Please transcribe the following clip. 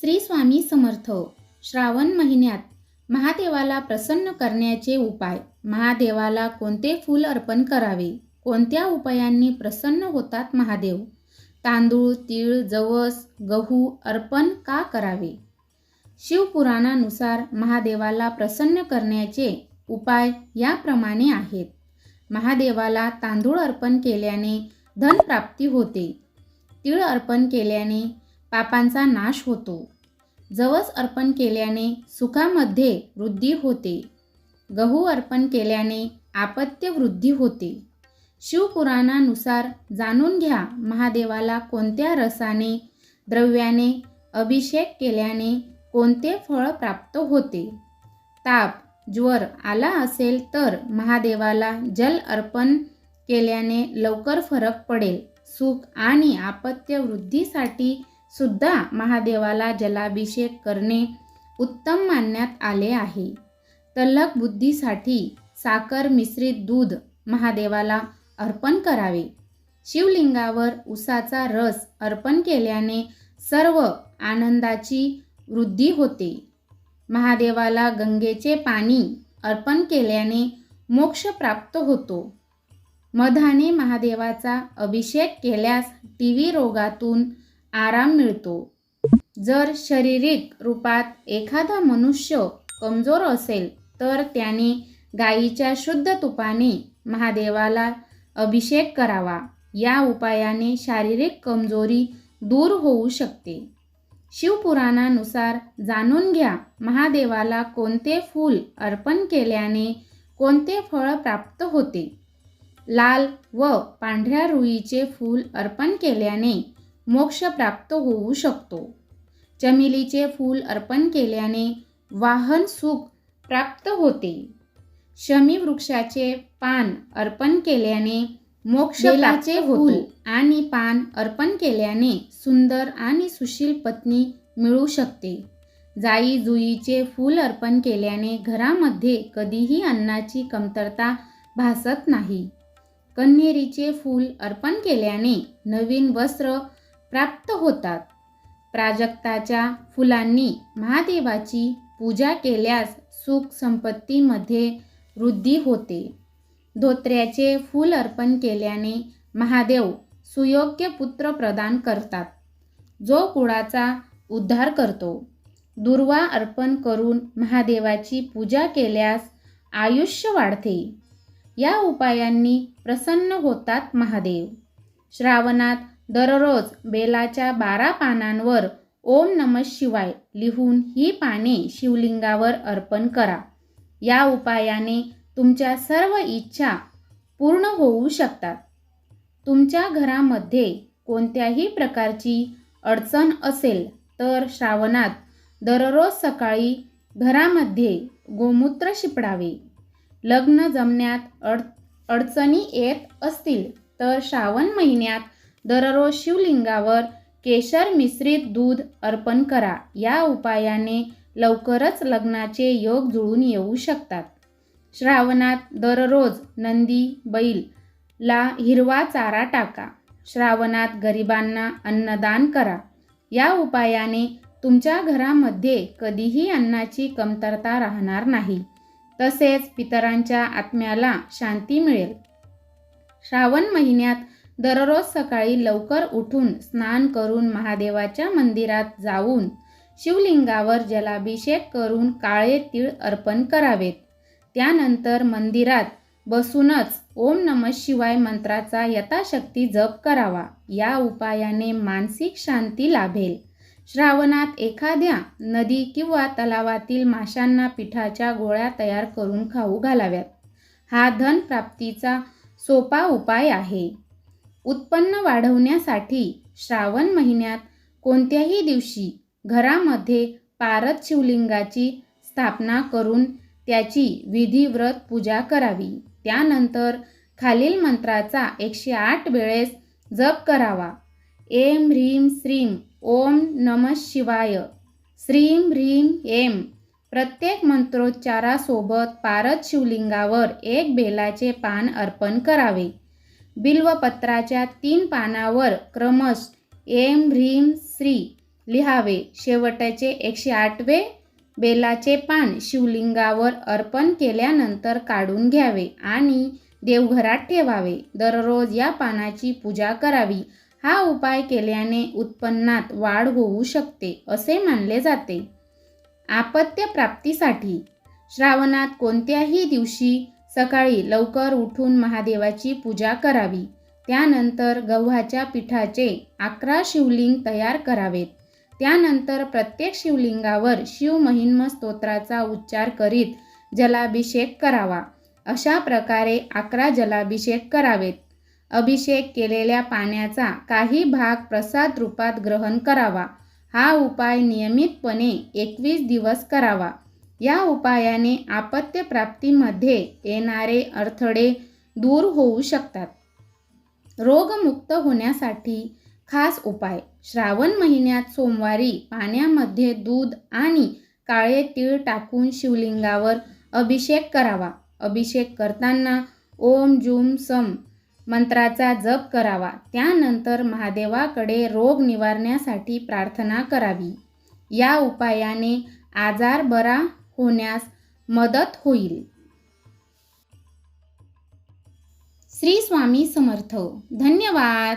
श्री स्वामी समर्थ. श्रावण महिन्यात महादेवाला प्रसन्न करण्याचे उपाय. महादेवाला कोणते फूल अर्पण करावे? कोणत्या उपायांनी प्रसन्न होतात महादेव? तांदूळ तीळ जवस गहू अर्पण का करावे? शिवपुराणानुसार महादेवाला प्रसन्न करण्याचे उपाय याप्रमाणे आहेत. महादेवाला तांदूळ अर्पण केल्याने धनप्राप्ती होते. तीळ अर्पण केल्याने पापांचा नाश होतो. जवस अर्पण केल्याने सुखामध्ये वृद्धी होते. गहू अर्पण केल्याने आपत्य वृद्धी होते. शिवपुराणानुसार जाणून घ्या महादेवाला कोणत्या रसाने द्रव्याने अभिषेक केल्याने कोणते फळ प्राप्त होते. ताप ज्वर आला असेल तर महादेवाला जल अर्पण केल्याने लवकर फरक पडेल. सुख आणि आपत्य वृद्धीसाठी सुद्धा महादेवाला जलाभिषेक करणे उत्तम मानण्यात आले आहे. तलक बुद्धीसाठी साखर मिश्रित दूध महादेवाला अर्पण करावे. शिवलिंगावर उसाचा रस अर्पण केल्याने सर्व आनंदाची वृद्धी होते. महादेवाला गंगेचे पाणी अर्पण केल्याने मोक्ष प्राप्त होतो. मधाने महादेवाचा अभिषेक केल्यास टी व्ही रोगातून आराम मिळतो. जर शारीरिक रूपात एखादा मनुष्य कमजोर असेल तर त्याने गाईच्या शुद्ध तुपाने महादेवाला अभिषेक करावा. या उपायाने शारीरिक कमजोरी दूर होऊ शकते. शिवपुराणानुसार जाणून घ्या महादेवाला कोणते फूल अर्पण केल्याने कोणते फळ प्राप्त होते? लाल व पांढऱ्या रुईचे फूल अर्पण केल्याने मोक्ष प्राप्त होऊ शकतो. चमेलीचे फूल अर्पण केल्याने वाहन सुख प्राप्त होते. शमी वृक्षाचे पान अर्पण केल्याने मोक्ष बेलाचे फूल आणि पान अर्पण केल्याने सुंदर आणि सुशील पत्नी मिळू शकते. जाई जुईचे फूल अर्पण केल्याने घरामध्ये कधीही अन्नाची कमतरता भासत नाही. कन्हेरीचे फूल अर्पण केल्याने नवीन वस्त्र प्राप्त होतात. प्राजक्ताच्या फुलांनी महादेवाची पूजा केल्यास सुख संपत्तीमध्ये वृद्धी होते. धोत्र्याचे फूल अर्पण केल्याने महादेव सुयोग्य पुत्र प्रदान करतात. जो कुळाचा उद्धार करतो. दुर्वा अर्पण करून महादेवाची पूजा केल्यास आयुष्य वाढते. या उपायांनी प्रसन्न होतात महादेव. श्रावणात दररोज बेलाच्या बारा पानांवर ओम नम शिवाय लिहून ही पाने शिवलिंगावर अर्पण करा. या उपायाने तुमच्या सर्व इच्छा पूर्ण होऊ शकतात. तुमच्या घरामध्ये कोणत्याही प्रकारची अडचण असेल तर श्रावणात दररोज सकाळी घरामध्ये गोमूत्र शिपडावे. लग्न जमण्यात अड अडचणी येत असतील तर श्रावण महिन्यात दररोज शिवलिंगावर केशर मिश्रित दूध अर्पण करा. या उपायाने लवकरच लग्नाचे योग जुळून येऊ शकतात. श्रावणात दररोज नंदी बैल ला हिरवा चारा टाका. श्रावणात गरिबांना अन्नदान करा. या उपायाने तुमच्या घरामध्ये कधीही अन्नाची कमतरता राहणार नाही. तसेच पितरांच्या आत्म्याला शांती मिळेल. श्रावण महिन्यात दररोज सकाळी लवकर उठून स्नान करून महादेवाच्या मंदिरात जाऊन शिवलिंगावर जलाभिषेक करून काळे तीळ अर्पण करावेत. त्यानंतर मंदिरात बसूनच ओम नम शिवाय मंत्राचा यथाशक्ती जप करावा. या उपायाने मानसिक शांती लाभेल. श्रावणात एखाद्या नदी किंवा तलावातील माशांना पिठाच्या गोळ्या तयार करून खाऊ घालाव्यात. हा धन प्राप्तीचा सोपा उपाय आहे. उत्पन्न वाढवण्यासाठी श्रावण महिन्यात कोणत्याही दिवशी घरामध्ये पारद शिवलिंगाची स्थापना करून त्याची विधिव्रत पूजा करावी. त्यानंतर खालील मंत्राचा एकशे आठ वेळेस जप करावा. एम ह्रीम श्रीम ओम नम शिवाय. श्रीम ह्रीम एम. प्रत्येक मंत्रोच्चारासोबत पारद शिवलिंगावर एक बेलाचे पान अर्पण करावे. बिल्वपत्राच्या तीन पानावर क्रमश एम ह्रीम श्री लिहावे. शेवटचे एकशे आठवे बेलाचे पान शिवलिंगावर अर्पण केल्यानंतर काढून घ्यावे आणि देवघरात ठेवावे. दररोज या पानाची पूजा करावी. हा उपाय केल्याने उत्पन्नात वाढ होऊ शकते असे मानले जाते. आपत्य प्राप्तीसाठी श्रावणात कोणत्याही दिवशी सकाळी लवकर उठून महादेवाची पूजा करावी. त्यानंतर गव्हाच्या पिठाचे अकरा शिवलिंग तयार करावेत. त्यानंतर प्रत्येक शिवलिंगावर शिवमहिन्म स्तोत्राचा उच्चार करीत जलाभिषेक करावा. अशा प्रकारे अकरा जलाभिषेक करावेत. अभिषेक केलेल्या पाण्याचा काही भाग प्रसाद रूपात ग्रहण करावा. हा उपाय नियमितपणे एकवीस दिवस करावा. या उपायाने आपत्यप्राप्तीमध्ये येणारे अडथळे दूर होऊ शकतात. रोगमुक्त होण्यासाठी खास उपाय. श्रावण महिन्यात सोमवारी पाण्यामध्ये दूध आणि काळे तीळ टाकून शिवलिंगावर अभिषेक करावा. अभिषेक करताना ओम जूम सम मंत्राचा जप करावा. त्यानंतर महादेवाकडे रोग निवारण्यासाठी प्रार्थना करावी. या उपायाने आजार बरा होण्यास मदत होईल. श्री स्वामी समर्थ. धन्यवाद.